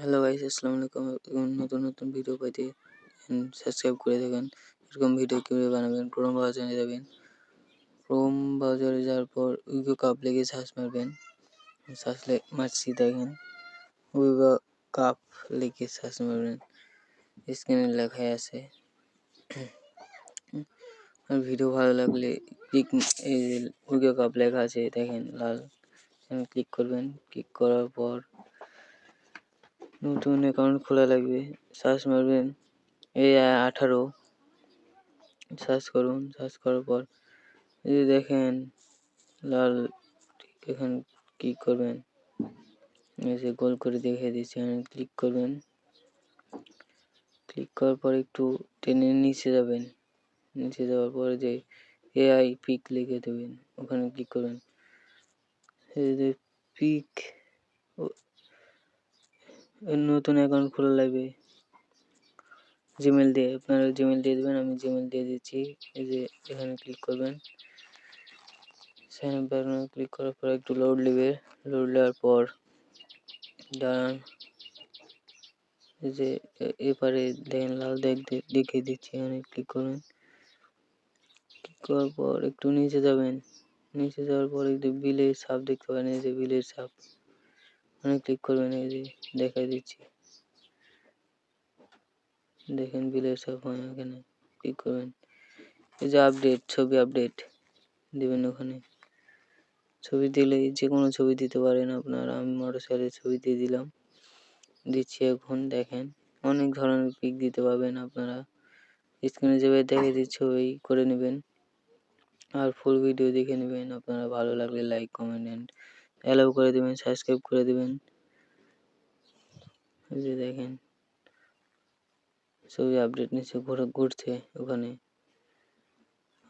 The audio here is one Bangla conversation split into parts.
হ্যালো গাইস আসসালামু আলাইকুম নতুন নতুন ভিডিও পেতে সাবস্ক্রাইব করে দেবেন এরকম ভিডিও কীভাবে বানাবেন? ক্রোম ব্রাউজারে যাবেন। ক্রোম ব্রাউজারে যাওয়ার পর উইগো কাপ লিখে সার্চ মারবেন। সার্চ মারছি দেখেন। উইগো কাপ লিখে সার্চ মারবেন। স্ক্রিনে লেখাই আছে। আর ভিডিও ভালো লাগলে ক্লিক এই উইগো কাপ লেখা আছে। দেখেন লাল। ক্লিক করবেন। ক্লিক করার পর নতুন অ্যাকাউন্ট খোলা লাগবে। সার্চ মারবেন, এই আঠারো। সার্চ করুন সার্চ করার পর এই দেখেন, লাল এখানে ক্লিক করবেন। এসে গোল করে দেখে দিচ্ছি, এখানে ক্লিক করবেন। ক্লিক করার পর একটু টেনে নিচে যাবেন। নিচে যাওয়ার পরে যে এআই পিক লিখে দেবেন, ওখানে ক্লিক করবেন। পিক নতুন অ্যাকাউন্ট খোলা লাগবে। জিমেল দিয়ে, আপনারা জিমেল দিয়ে দেবেন, আমি জিমেল দিয়ে দিচ্ছি। এই যে এখানে ক্লিক করবেন। সাইন আপ বাটনে ক্লিক করার পর একটু লোড নেবে। লোড নেওয়ার পর দাঁড়ান। যে এপারে দেখেন, লাল দেখতে দেখিয়ে দিচ্ছি, এখানে ক্লিক করবেন। ক্লিক করার পর একটু নিচে যাবেন। নিচে যাওয়ার পর একটু বিলের সাপ দেখতে পারেন, এই যে বিলের সাপ। অনেক ক্লিক করবেন এই যে দেখাই দিচ্ছি। দেখেন বিলের সব হয় এখানে ক্লিক করবেন। এই যে আপডেট ছবি আপডেট দেবেন ওখানে। ছবি দিলে যে কোনো ছবি দিতে পারেন আপনারা, আমি মোটরসাইকেলের ছবি দিয়ে দিলাম। দিচ্ছি এখন, দেখেন। অনেক ধরনের পিক দিতে পারবেন আপনারা। স্ক্রিনে যেভাবে দেখে দিচ্ছি, ওই করে নেবেন। আর ফুল ভিডিও দেখে নেবেন। আপনারা ভালো লাগলে লাইক কমেন্ট অ্যান্ড অ্যালাউ করে দেবেন সাবস্ক্রাইব করে দেবেন। যে দেখেন, ছবি আপডেট নিচে ঘুরে ঘুরছে ওখানে।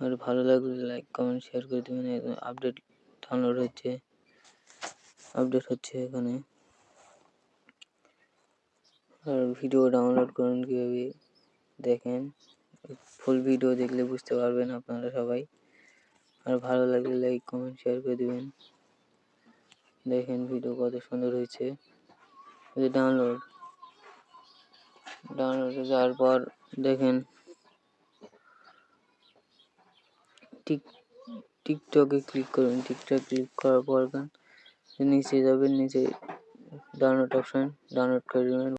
আর ভালো লাগলে লাইক কমেন্ট শেয়ার করে দেবেন আপডেট ডাউনলোড হচ্ছে আপডেট হচ্ছে এখানে। আর ভিডিও ডাউনলোড করুন কীভাবে, দেখেন ফুল ভিডিও দেখলে বুঝতে পারবেন আপনারা সবাই। আর ভালো লাগলে লাইক কমেন্ট শেয়ার করে দেবেন। দেখেন ভিডিও কত সুন্দর হয়েছে। ডাউনলোড ডাউনলোডে যাওয়ার পর দেখেন টিক টিকটকে ক্লিক করুন। টিকটক ক্লিক করার পর নিচে যাবেন, নিচে ডাউনলোড অপশান ডাউনলোড করে নেবেন।